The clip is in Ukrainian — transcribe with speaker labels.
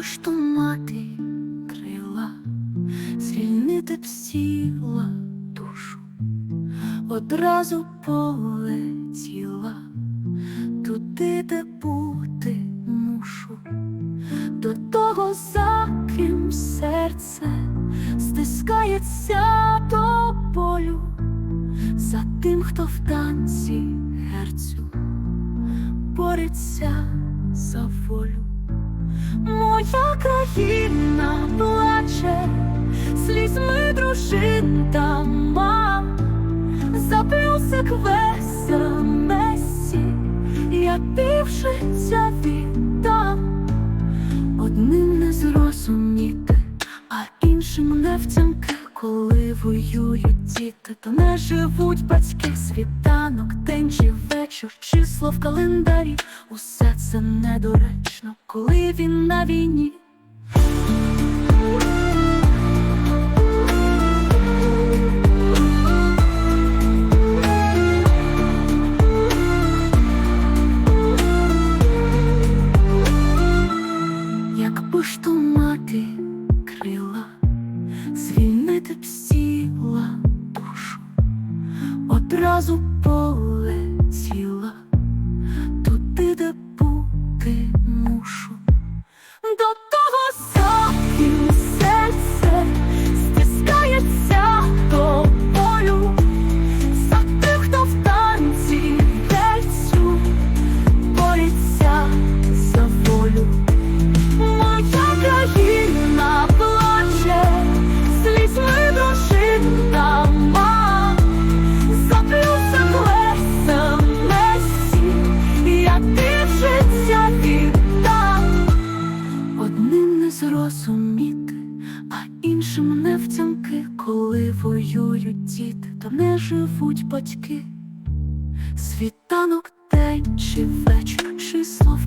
Speaker 1: Ж то мати крила, звільнити б сіла душу, одразу полетіла туди, де бути мушу, до того, за ким серце стискається до болю, за тим, хто в танці герцю бореться Країна плаче, слізьми дружин та мам, за плюсик Месі, я півжиття віддам, одним не зрозуміти, а іншим не втямки, коли воюють діти, то не живуть батьки, світанок, день чи вечір, число в календарі, усе це недоречно, коли він на війні. Мати крила, звільнити б сіла душу, одразу полетіла Одним зрозуміти, а іншим не втямки, коли воюють діти, то не живуть батьки. Світанок, день чи вечір, число в